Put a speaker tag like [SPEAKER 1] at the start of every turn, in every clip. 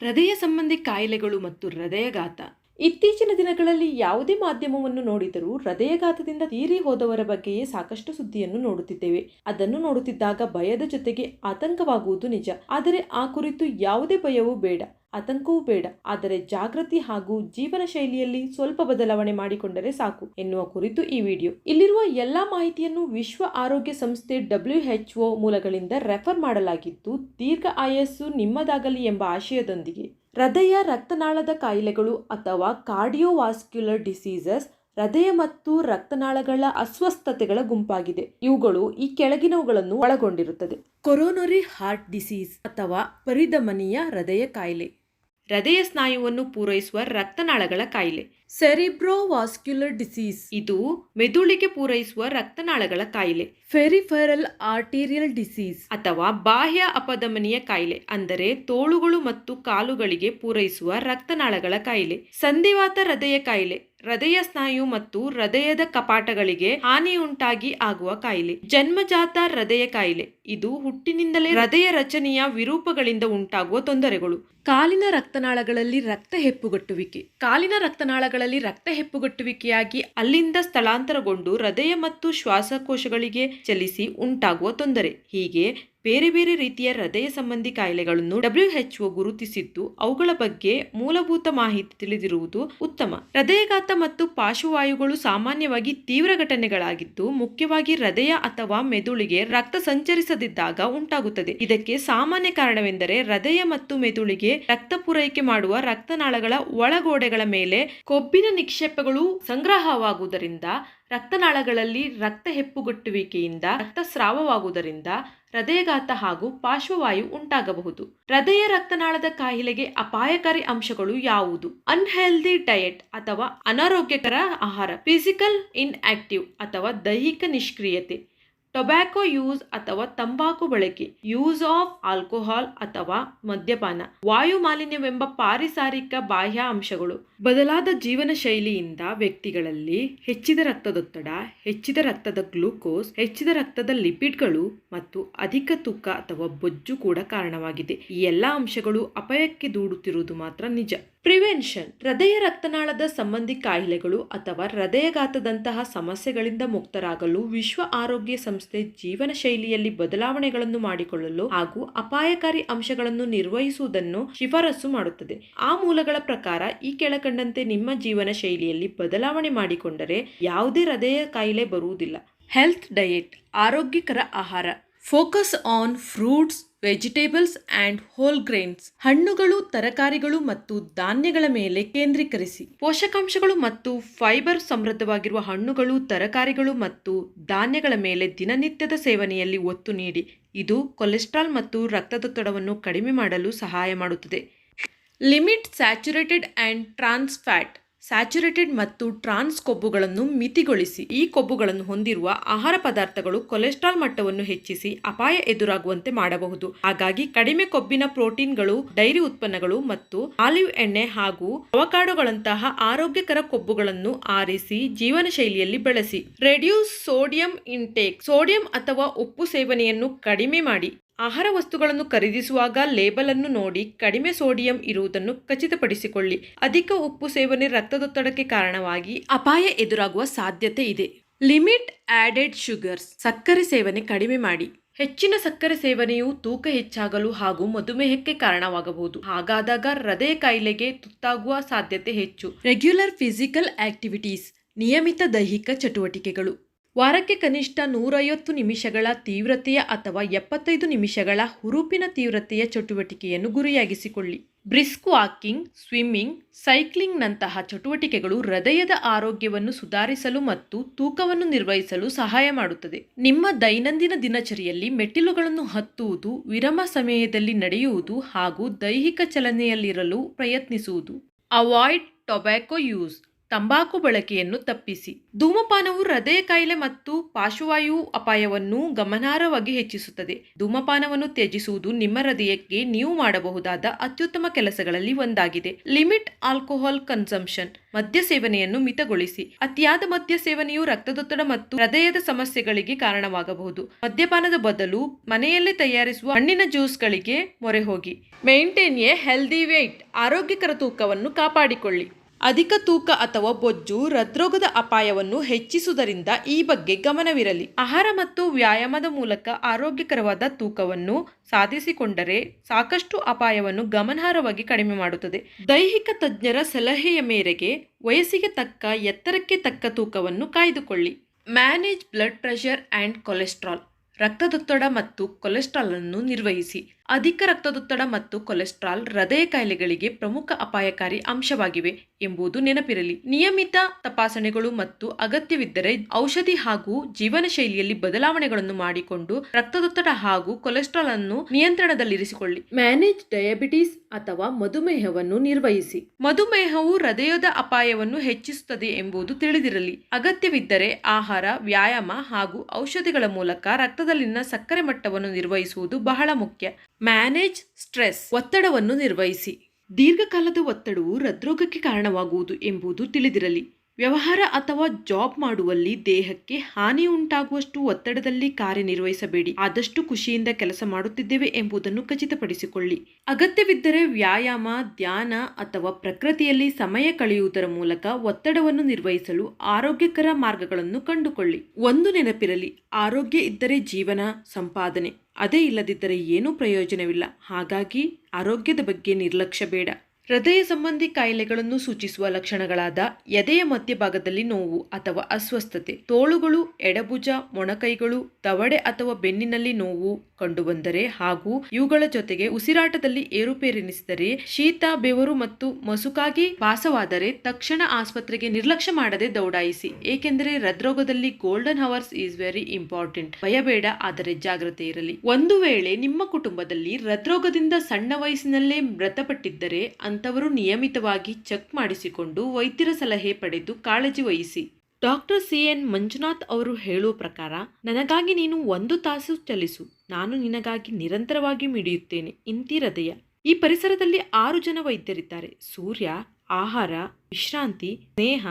[SPEAKER 1] ಹೃದಯ ಸಂಬಂಧಿ ಕಾಯಿಲೆಗಳು ಮತ್ತು ಹೃದಯಘಾತ.
[SPEAKER 2] ಇತ್ತೀಚಿನ ದಿನಗಳಲ್ಲಿ ಯಾವುದೇ ಮಾಧ್ಯಮವನ್ನು ನೋಡಿದರೂ ಹೃದಯಘಾತದಿಂದ ತೀರಿ ಹೋದವರ ಬಗ್ಗೆಯೇ ಸಾಕಷ್ಟು ಸುದ್ದಿಯನ್ನು ನೋಡುತ್ತಿದ್ದೇವೆ. ಅದನ್ನು ನೋಡುತ್ತಿದ್ದಾಗ ಭಯದ ಜೊತೆಗೆ ಆತಂಕವಾಗುವುದು ನಿಜ. ಆದರೆ ಆ ಕುರಿತು ಯಾವುದೇ ಭಯವೂ ಬೇಡ. ಆತಂಕವೂ ಬೇಡ. ಆದರೆ ಜಾಗೃತಿ ಹಾಗೂ ಜೀವನ ಶೈಲಿಯಲ್ಲಿ ಸ್ವಲ್ಪ ಬದಲಾವಣೆ ಮಾಡಿಕೊಂಡರೆ ಸಾಕು ಎನ್ನುವ ಕುರಿತು ಈ ವಿಡಿಯೋ. ಇಲ್ಲಿರುವ ಎಲ್ಲಾ ಮಾಹಿತಿಯನ್ನು ವಿಶ್ವ ಆರೋಗ್ಯ ಸಂಸ್ಥೆ ಡಬ್ಲ್ಯೂ ಮೂಲಗಳಿಂದ ರೆಫರ್ ಮಾಡಲಾಗಿದ್ದು, ದೀರ್ಘ ಆಯಸ್ಸು ನಿಮ್ಮದಾಗಲಿ ಎಂಬ ಆಶಯದೊಂದಿಗೆ. ಹೃದಯ, ರಕ್ತನಾಳದ ಕಾಯಿಲೆಗಳು ಅಥವಾ ಕಾರ್ಡಿಯೋವಾಸ್ಕ್ಯುಲರ್ ಡಿಸೀಸಸ್, ಹೃದಯ ಮತ್ತು ರಕ್ತನಾಳಗಳ ಅಸ್ವಸ್ಥತೆಗಳ ಗುಂಪಾಗಿದೆ. ಇವುಗಳು ಈ ಕೆಳಗಿನವುಗಳನ್ನು ಒಳಗೊಂಡಿರುತ್ತದೆ. ಕೊರೋನರಿ ಹಾರ್ಟ್ ಡಿಸೀಸ್ ಅಥವಾ ಪರಿಧಮನಿಯ ಹೃದಯ ಕಾಯಿಲೆ.
[SPEAKER 1] ಹೃದಯ ಸ್ನಾಯುವನ್ನು ಪೂರೈಸುವ ರಕ್ತನಾಳಗಳ ಕಾಯಿಲೆ.
[SPEAKER 2] ಸೆರಿಬ್ರೋವಾಸ್ಕ್ಯುಲರ್ ಡಿಸೀಸ್
[SPEAKER 1] ಇದು ಮೆದುಳಿಗೆ ಪೂರೈಸುವ ರಕ್ತನಾಳಗಳ ಕಾಯಿಲೆ.
[SPEAKER 2] ಫೆರಿಫೆರಲ್ ಆರ್ಟೀರಿಯಲ್ ಡಿಸೀಸ್
[SPEAKER 1] ಅಥವಾ ಬಾಹ್ಯ ಅಪಧಮನಿಯ ಕಾಯಿಲೆ ಅಂದರೆ ತೋಳುಗಳು ಮತ್ತು ಕಾಲುಗಳಿಗೆ ಪೂರೈಸುವ ರಕ್ತನಾಳಗಳ ಕಾಯಿಲೆ. ಸಂಧಿವಾತ ಹೃದಯ ಕಾಯಿಲೆ. ಹೃದಯ ಸ್ನಾಯು ಮತ್ತು ಹೃದಯದ ಕಪಾಟಗಳಿಗೆ ಹಾನಿಯುಂಟಾಗಿ ಆಗುವ ಕಾಯಿಲೆ. ಜನ್ಮಜಾತ ಹೃದಯ ಕಾಯಿಲೆ. ಇದು ಹುಟ್ಟಿನಿಂದಲೇ ಹೃದಯ ರಚನೆಯ ವಿರೂಪಗಳಿಂದ ಉಂಟಾಗುವ ತೊಂದರೆಗಳು.
[SPEAKER 2] ಕಾಲಿನ ರಕ್ತನಾಳಗಳಲ್ಲಿ ರಕ್ತ ಹೆಪ್ಪುಗಟ್ಟುವಿಕೆ.
[SPEAKER 1] ಕಾಲಿನ ರಕ್ತನಾಳಗಳಲ್ಲಿ ರಕ್ತ ಹೆಪ್ಪುಗಟ್ಟುವಿಕೆಯಾಗಿ ಅಲ್ಲಿಂದ ಸ್ಥಳಾಂತರಗೊಂಡು ಹೃದಯ ಮತ್ತು ಶ್ವಾಸಕೋಶಗಳಿಗೆ ಚಲಿಸಿ ಉಂಟಾಗುವ ತೊಂದರೆ. ಹೀಗೆ ಬೇರೆ ಬೇರೆ ರೀತಿಯ ಹೃದಯ ಸಂಬಂಧಿ ಕಾಯಿಲೆಗಳನ್ನು ಡಬ್ಲ್ಯೂಎಚ್ಒ ಗುರುತಿಸಿದ್ದು ಅವುಗಳ ಬಗ್ಗೆ ಮೂಲಭೂತ ಮಾಹಿತಿ ತಿಳಿದಿರುವುದು ಉತ್ತಮ. ಹೃದಯಘಾತ ಮತ್ತು ಪಾರ್ಶ್ವವಾಯುಗಳು ಸಾಮಾನ್ಯವಾಗಿ ತೀವ್ರ ಘಟನೆಗಳಾಗಿದ್ದು ಮುಖ್ಯವಾಗಿ ಹೃದಯ ಅಥವಾ ಮೆದುಳಿಗೆ ರಕ್ತ ಸಂಚರಿಸದಿದ್ದಾಗ ಉಂಟಾಗುತ್ತದೆ. ಇದಕ್ಕೆ ಸಾಮಾನ್ಯ ಕಾರಣವೆಂದರೆ ಹೃದಯ ಮತ್ತು ಮೆದುಳಿಗೆ ರಕ್ತ ಪೂರೈಕೆ ಮಾಡುವ ರಕ್ತನಾಳಗಳ ಒಳಗೋಡೆಗಳ ಮೇಲೆ ಕೊಬ್ಬಿನ ನಿಕ್ಷೇಪಗಳು ಸಂಗ್ರಹವಾಗುವುದರಿಂದ ರಕ್ತನಾಳಗಳಲ್ಲಿ ರಕ್ತ ಹೆಪ್ಪುಗಟ್ಟುವಿಕೆಯಿಂದ ರಕ್ತಸ್ರಾವವಾಗುವುದರಿಂದ ಹೃದಯಘಾತ ಹಾಗೂ ಪಾರ್ಶ್ವವಾಯು ಉಂಟಾಗಬಹುದು. ಹೃದಯ ರಕ್ತನಾಳದ ಕಾಯಿಲೆಗೆ ಅಪಾಯಕಾರಿ ಅಂಶಗಳು ಯಾವುದು? ಅನ್ಹೆಲ್ದಿ ಡಯೆಟ್ ಅಥವಾ ಅನಾರೋಗ್ಯಕರ ಆಹಾರ ಫಿಸಿಕಲ್ ಇನ್ಆಕ್ಟಿವ್ ಅಥವಾ ದೈಹಿಕ ನಿಷ್ಕ್ರಿಯತೆ. ಟೊಬ್ಯಾಕೊ ಯೂಸ್ ಅಥವಾ ತಂಬಾಕು ಬಳಕೆ ಯೂಸ್ ಆಫ್ ಆಲ್ಕೋಹಾಲ್ ಅಥವಾ ಮದ್ಯಪಾನ, ವಾಯು ಮಾಲಿನ್ಯವೆಂಬ ಪಾರಿಸಾರಿಕ ಬಾಹ್ಯ ಅಂಶಗಳು, ಬದಲಾದ ಜೀವನ ಶೈಲಿಯಿಂದ ವ್ಯಕ್ತಿಗಳಲ್ಲಿ ಹೆಚ್ಚಿದ ರಕ್ತದೊತ್ತಡ, ಹೆಚ್ಚಿದ ರಕ್ತದ ಗ್ಲೂಕೋಸ್, ಹೆಚ್ಚಿದ ರಕ್ತದ ಲಿಪಿಡ್ಗಳು ಮತ್ತು ಅಧಿಕ ತೂಕ ಅಥವಾ ಬೊಜ್ಜು ಕೂಡ ಕಾರಣವಾಗಿದೆ. ಈ ಎಲ್ಲ ಅಂಶಗಳು ಅಪಾಯಕ್ಕೆ ದೂಡುತ್ತಿರುವುದು ಮಾತ್ರ ನಿಜ. ಪ್ರಿವೆನ್ಷನ್, ಹೃದಯ ರಕ್ತನಾಳದ ಸಂಬಂಧಿ ಕಾಯಿಲೆಗಳು ಅಥವಾ ಹೃದಯಘಾತದಂತಹ ಸಮಸ್ಯೆಗಳಿಂದ ಮುಕ್ತರಾಗಲು ವಿಶ್ವ ಆರೋಗ್ಯ ಸಂಸ್ಥೆ ಜೀವನ ಶೈಲಿಯಲ್ಲಿ ಬದಲಾವಣೆಗಳನ್ನು ಮಾಡಿಕೊಳ್ಳಲು ಹಾಗೂ ಅಪಾಯಕಾರಿ ಅಂಶಗಳನ್ನು ನಿರ್ವಹಿಸುವುದನ್ನು ಶಿಫಾರಸು ಮಾಡುತ್ತದೆ. ಆ ಮೂಲಗಳ ಪ್ರಕಾರ ಈ ಕೆಳಕಂಡಂತೆ ನಿಮ್ಮ ಜೀವನ ಶೈಲಿಯಲ್ಲಿ ಬದಲಾವಣೆ ಮಾಡಿಕೊಂಡರೆ ಯಾವುದೇ ಹೃದಯ ಕಾಯಿಲೆ ಬರುವುದಿಲ್ಲ. ಹೆಲ್ತ್ ಡಯೆಟ್, ಆರೋಗ್ಯಕರ ಆಹಾರ, focus on fruits vegetables and whole grains. ಹಣ್ಣುಗಳು, ತರಕಾರಿಗಳು ಮತ್ತು ಧಾನ್ಯಗಳ ಮೇಲೆ ಕೇಂದ್ರೀಕರಿಸಿ. ಪೋಷಕಾಂಶಗಳು ಮತ್ತು ಫೈಬರ್ ಸಮೃದ್ಧವಾಗಿರುವ ಹಣ್ಣುಗಳು, ತರಕಾರಿಗಳು ಮತ್ತು ಧಾನ್ಯಗಳ ಮೇಲೆ ದಿನನಿತ್ಯದ ಸೇವನೆಯಲ್ಲಿ ಒತ್ತು ನೀಡಿ. ಇದು ಕೊಲೆಸ್ಟ್ರಾಲ್ ಮತ್ತು ರಕ್ತದೊತ್ತಡವನ್ನು ಕಡಿಮೆ ಮಾಡಲು ಸಹಾಯ ಮಾಡುತ್ತದೆ. Limit saturated and trans fat. Saturated ಮತ್ತು ಟ್ರಾನ್ಸ್ ಕೊಬ್ಬುಗಳನ್ನು ಮಿತಿಗೊಳಿಸಿ, ಈ ಕೊಬ್ಬುಗಳನ್ನು ಹೊಂದಿರುವ ಆಹಾರ ಪದಾರ್ಥಗಳು ಕೊಲೆಸ್ಟ್ರಾಲ್ ಮಟ್ಟವನ್ನು ಹೆಚ್ಚಿಸಿ ಅಪಾಯ ಎದುರಾಗುವಂತೆ ಮಾಡಬಹುದು. ಹಾಗಾಗಿ ಕಡಿಮೆ ಕೊಬ್ಬಿನ ಪ್ರೋಟೀನ್ಗಳು, ಡೈರಿ ಉತ್ಪನ್ನಗಳು ಮತ್ತು ಆಲಿವ್ ಎಣ್ಣೆ ಹಾಗೂ ಅವಕಾಡೋಗಳಂತಹ ಆರೋಗ್ಯಕರ ಕೊಬ್ಬುಗಳನ್ನು ಆರಿಸಿ ಜೀವನ ಶೈಲಿಯಲ್ಲಿ ಬೆಳೆಸಿ. ರೆಡ್ಯೂಸ್ ಸೋಡಿಯಂ ಇಂಟೇಕ್ ಸೋಡಿಯಂ ಅಥವಾ ಉಪ್ಪು ಸೇವನೆಯನ್ನು ಕಡಿಮೆ ಮಾಡಿ. ಆಹಾರ ವಸ್ತುಗಳನ್ನು ಖರೀದಿಸುವಾಗ ಲೇಬಲ್ ಅನ್ನು ನೋಡಿ ಕಡಿಮೆ ಸೋಡಿಯಂ ಇರುವುದನ್ನು ಖಚಿತಪಡಿಸಿಕೊಳ್ಳಿ. ಅಧಿಕ ಉಪ್ಪು ಸೇವನೆ ರಕ್ತದೊತ್ತಡಕ್ಕೆ ಕಾರಣವಾಗಿ ಅಪಾಯ ಎದುರಾಗುವ ಸಾಧ್ಯತೆ ಇದೆ. ಲಿಮಿಟ್ ಆಡೆಡ್ ಶುಗರ್ಸ್ ಸಕ್ಕರೆ ಸೇವನೆ ಕಡಿಮೆ ಮಾಡಿ. ಹೆಚ್ಚಿನ ಸಕ್ಕರೆ ಸೇವನೆಯು ತೂಕ ಹೆಚ್ಚಾಗಲು ಹಾಗೂ ಮಧುಮೇಹಕ್ಕೆ ಕಾರಣವಾಗಬಹುದು. ಹಾಗಾದಾಗ ಹೃದಯ ಕಾಯಿಲೆಗೆ ತುತ್ತಾಗುವ ಸಾಧ್ಯತೆ ಹೆಚ್ಚು. ರೆಗ್ಯುಲರ್ ಫಿಸಿಕಲ್ ಆಕ್ಟಿವಿಟೀಸ್ ನಿಯಮಿತ ದೈಹಿಕ ಚಟುವಟಿಕೆಗಳು. ವಾರಕ್ಕೆ ಕನಿಷ್ಠ ನೂರೈವತ್ತು ನಿಮಿಷಗಳ ತೀವ್ರತೆಯ ಅಥವಾ ಎಪ್ಪತ್ತೈದು ನಿಮಿಷಗಳ ಹುರುಪಿನ ತೀವ್ರತೆಯ ಚಟುವಟಿಕೆಯನ್ನು ಗುರಿಯಾಗಿಸಿಕೊಳ್ಳಿ. ಬ್ರಿಸ್ಕ್ ವಾಕಿಂಗ್, ಸ್ವಿಮ್ಮಿಂಗ್, ಸೈಕ್ಲಿಂಗ್ನಂತಹ ಚಟುವಟಿಕೆಗಳು ಹೃದಯದ ಆರೋಗ್ಯವನ್ನು ಸುಧಾರಿಸಲು ಮತ್ತು ತೂಕವನ್ನು ನಿರ್ವಹಿಸಲು ಸಹಾಯ ಮಾಡುತ್ತದೆ. ನಿಮ್ಮ ದೈನಂದಿನ ದಿನಚರಿಯಲ್ಲಿ ಮೆಟ್ಟಿಲುಗಳನ್ನು ಹತ್ತುವುದು, ವಿರಮ ಸಮಯದಲ್ಲಿ ನಡೆಯುವುದು ಹಾಗೂ ದೈಹಿಕ ಚಲನೆಯಲ್ಲಿರಲು ಪ್ರಯತ್ನಿಸುವುದು. Avoid tobacco use. ತಂಬಾಕು ಬಳಕೆಯನ್ನು ತಪ್ಪಿಸಿ. ಧೂಮಪಾನವು ಹೃದಯ ಕಾಯಿಲೆ ಮತ್ತು ಪಾರ್ಶ್ವವಾಯು ಅಪಾಯವನ್ನು ಗಮನಾರ್ಹವಾಗಿ ಹೆಚ್ಚಿಸುತ್ತದೆ. ಧೂಮಪಾನವನ್ನು ತ್ಯಜಿಸುವುದು ನಿಮ್ಮ ಹೃದಯಕ್ಕೆ ನೀವು ಮಾಡಬಹುದಾದ ಅತ್ಯುತ್ತಮ ಕೆಲಸಗಳಲ್ಲಿ ಒಂದಾಗಿದೆ. ಲಿಮಿಟ್ ಆಲ್ಕೋಹಾಲ್ ಕನ್ಸಂಪ್ಷನ್, ಮದ್ಯ ಸೇವನೆಯನ್ನು ಮಿತಗೊಳಿಸಿ. ಅತಿಯಾದ ಮದ್ಯ ಸೇವನೆಯು ರಕ್ತದೊತ್ತಡ ಮತ್ತು ಹೃದಯದ ಸಮಸ್ಯೆಗಳಿಗೆ ಕಾರಣವಾಗಬಹುದು. ಮದ್ಯಪಾನದ ಬದಲು ಮನೆಯಲ್ಲೇ ತಯಾರಿಸುವ ಹಣ್ಣಿನ ಜ್ಯೂಸ್ಗಳಿಗೆ ಮೊರೆ ಹೋಗಿ. ಮೇಂಟೈನ್ ಎ ಹೆಲ್ದಿ ವೇಟ್ ಆರೋಗ್ಯಕರ ತೂಕವನ್ನು ಕಾಪಾಡಿಕೊಳ್ಳಿ. ಅಧಿಕ ತೂಕ ಅಥವಾ ಬೊಜ್ಜು ಹೃದ್ರೋಗದ ಅಪಾಯವನ್ನು ಹೆಚ್ಚಿಸುವುದರಿಂದ ಈ ಬಗ್ಗೆ ಗಮನವಿರಲಿ. ಆಹಾರ ಮತ್ತು ವ್ಯಾಯಾಮದ ಮೂಲಕ ಆರೋಗ್ಯಕರವಾದ ತೂಕವನ್ನು ಸಾಧಿಸಿಕೊಂಡರೆ ಸಾಕಷ್ಟು ಅಪಾಯವನ್ನು ಗಮನಾರ್ಹವಾಗಿ ಕಡಿಮೆ ಮಾಡುತ್ತದೆ. ದೈಹಿಕ ತಜ್ಞರ ಸಲಹೆಯ ಮೇರೆಗೆ ವಯಸ್ಸಿಗೆ ತಕ್ಕ ಎತ್ತರಕ್ಕೆ ತಕ್ಕ ತೂಕವನ್ನು ಕಾಯ್ದುಕೊಳ್ಳಿ. Manage blood pressure and cholesterol, ರಕ್ತದೊತ್ತಡ ಮತ್ತು ಕೊಲೆಸ್ಟ್ರಾಲ್ ಅನ್ನು ನಿರ್ವಹಿಸಿ. ಅಧಿಕ ರಕ್ತದೊತ್ತಡ ಮತ್ತು ಕೊಲೆಸ್ಟ್ರಾಲ್ ಹೃದಯ ಕಾಯಿಲೆಗಳಿಗೆ ಪ್ರಮುಖ ಅಪಾಯಕಾರಿ ಅಂಶವಾಗಿವೆ. ಎಂಬುದು ನೆನಪಿರಲಿ. ನಿಯಮಿತ ತಪಾಸಣೆಗಳು ಮತ್ತು ಅಗತ್ಯವಿದ್ದರೆ ಔಷಧಿ ಹಾಗೂ ಜೀವನ ಶೈಲಿಯಲ್ಲಿ ಬದಲಾವಣೆಗಳನ್ನು ಮಾಡಿಕೊಂಡು ರಕ್ತದೊತ್ತಡ ಹಾಗೂ ಕೊಲೆಸ್ಟ್ರಾಲ್ ಅನ್ನು ನಿಯಂತ್ರಣದಲ್ಲಿರಿಸಿಕೊಳ್ಳಿ.
[SPEAKER 2] ಮ್ಯಾನೇಜ್ ಡಯಾಬಿಟಿಸ್ ಅಥವಾ ಮಧುಮೇಹವನ್ನು ನಿರ್ವಹಿಸಿ.
[SPEAKER 1] ಮಧುಮೇಹವು ಹೃದಯದ ಅಪಾಯವನ್ನು ಹೆಚ್ಚಿಸುತ್ತದೆ ಎಂಬುದು ತಿಳಿದಿರಲಿ. ಅಗತ್ಯವಿದ್ದರೆ ಆಹಾರ, ವ್ಯಾಯಾಮ ಹಾಗೂ ಔಷಧಿಗಳ ಮೂಲಕ ರಕ್ತದಲ್ಲಿನ ಸಕ್ಕರೆ ಮಟ್ಟವನ್ನು ನಿರ್ವಹಿಸುವುದು ಬಹಳ ಮುಖ್ಯ. ಮ್ಯಾನೇಜ್ ಸ್ಟ್ರೆಸ್ ಒತ್ತಡವನ್ನು ನಿರ್ವಹಿಸಿ. ದೀರ್ಘಕಾಲದ ಒತ್ತಡವು ಹೃದ್ರೋಗಕ್ಕೆ ಕಾರಣವಾಗುವುದು ಎಂಬುದು ತಿಳಿದಿರಲಿ. ವ್ಯವಹಾರ ಅಥವಾ ಜಾಬ್ ಮಾಡುವಲ್ಲಿ ದೇಹಕ್ಕೆ ಹಾನಿ ಉಂಟಾಗುವಷ್ಟು ಒತ್ತಡದಲ್ಲಿ ಕಾರ್ಯನಿರ್ವಹಿಸಬೇಡಿ. ಆದಷ್ಟು ಖುಷಿಯಿಂದ ಕೆಲಸ ಮಾಡುತ್ತಿದ್ದೇವೆ ಎಂಬುದನ್ನು ಖಚಿತಪಡಿಸಿಕೊಳ್ಳಿ. ಅಗತ್ಯವಿದ್ದರೆ ವ್ಯಾಯಾಮ, ಧ್ಯಾನ ಅಥವಾ ಪ್ರಕೃತಿಯಲ್ಲಿ ಸಮಯ ಕಳೆಯುವುದರ ಮೂಲಕ ಒತ್ತಡವನ್ನು ನಿರ್ವಹಿಸಲು ಆರೋಗ್ಯಕರ ಮಾರ್ಗಗಳನ್ನು ಕಂಡುಕೊಳ್ಳಿ. ಒಂದು ನೆನಪಿರಲಿ, ಆರೋಗ್ಯ ಇದ್ದರೆ ಜೀವನ, ಸಂಪಾದನೆ. ಅದೇ ಇಲ್ಲದಿದ್ದರೆ ಏನೂ ಪ್ರಯೋಜನವಿಲ್ಲ. ಹಾಗಾಗಿ ಆರೋಗ್ಯದ ಬಗ್ಗೆ ನಿರ್ಲಕ್ಷ್ಯ ಬೇಡ. ಹೃದಯ ಸಂಬಂಧಿ ಕಾಯಿಲೆಗಳನ್ನು ಸೂಚಿಸುವ ಲಕ್ಷಣಗಳಾದ ಎದೆಯ ಮಧ್ಯಭಾಗದಲ್ಲಿ ನೋವು ಅಥವಾ ಅಸ್ವಸ್ಥತೆ, ತೋಳುಗಳು, ಎಡಭುಜ, ಮೊಣಕೈಗಳು ದವಡೆ ಅಥವಾ ಬೆನ್ನಿನಲ್ಲಿ ನೋವು ಕಂಡುಬಂದರೆ ಹಾಗೂ ಇವುಗಳ ಜೊತೆಗೆ ಉಸಿರಾಟದಲ್ಲಿ ಏರುಪೇರೆನಿಸಿದರೆ ಶೀತ, ಬೆವರು ಮತ್ತು ಮಸುಕಾಗಿ ಭಾಸವಾದರೆ ತಕ್ಷಣ ಆಸ್ಪತ್ರೆಗೆ ನಿರ್ಲಕ್ಷ್ಯ ಮಾಡದೆ ದೌಡಾಯಿಸಿ. ಏಕೆಂದರೆ ಹೃದ್ರೋಗದಲ್ಲಿ golden hours is very important ಭಯಬೇಡ, ಆದರೆ ಜಾಗ್ರತೆ ಇರಲಿ. ಒಂದು ವೇಳೆ ನಿಮ್ಮ ಕುಟುಂಬದಲ್ಲಿ ಹೃದ್ರೋಗದಿಂದ ಸಣ್ಣ ವಯಸ್ಸಿನಲ್ಲೇ ಮೃತಪಟ್ಟಿದ್ದರೆ ಅಂತವರು ನಿಯಮಿತವಾಗಿ ಚೆಕ್ ಮಾಡಿಸಿಕೊಂಡು ವೈದ್ಯರ ಸಲಹೆ ಪಡೆದು ಕಾಳಜಿ ವಹಿಸಿ. ಡಾಕ್ಟರ್ ಸಿ ಎನ್ ಮಂಜುನಾಥ್ ಅವರು ಹೇಳುವ ಪ್ರಕಾರ, ನನಗಾಗಿ ನೀನು ಒಂದು ತಾಸು ಚಲಿಸು. ನಾನು ನಿನಗಾಗಿ ನಿರಂತರವಾಗಿ ಮಿಡಿಯುತ್ತೇನೆ. ಇಂತಿ ಹೃದಯ ಈ ಪರಿಸರದಲ್ಲಿ ಆರು ಜನ ವೈದ್ಯರಿದ್ದಾರೆ. ಸೂರ್ಯ, ಆಹಾರ, ವಿಶ್ರಾಂತಿ, ಸ್ನೇಹ,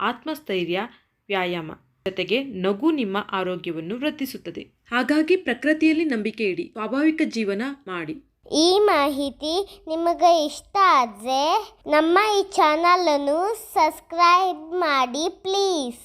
[SPEAKER 1] ಆತ್ಮಸ್ಥೈರ್ಯ, ವ್ಯಾಯಾಮ. ಜೊತೆಗೆ ನಗು ನಿಮ್ಮ ಆರೋಗ್ಯವನ್ನು ವೃದ್ಧಿಸುತ್ತದೆ. ಹಾಗಾಗಿ ಪ್ರಕೃತಿಯಲ್ಲಿ ನಂಬಿಕೆ ಇಡಿ. ಸ್ವಾಭಾವಿಕ ಜೀವನ ಮಾಡಿ.
[SPEAKER 3] ಈ ಮಾಹಿತಿ ನಿಮಗೆ ಇಷ್ಟ ಆದರೆ ನಮ್ಮ ಈ ಚಾನಲನ್ನು ಸಬ್ಸ್ಕ್ರೈಬ್ ಮಾಡಿ ಪ್ಲೀಸ್.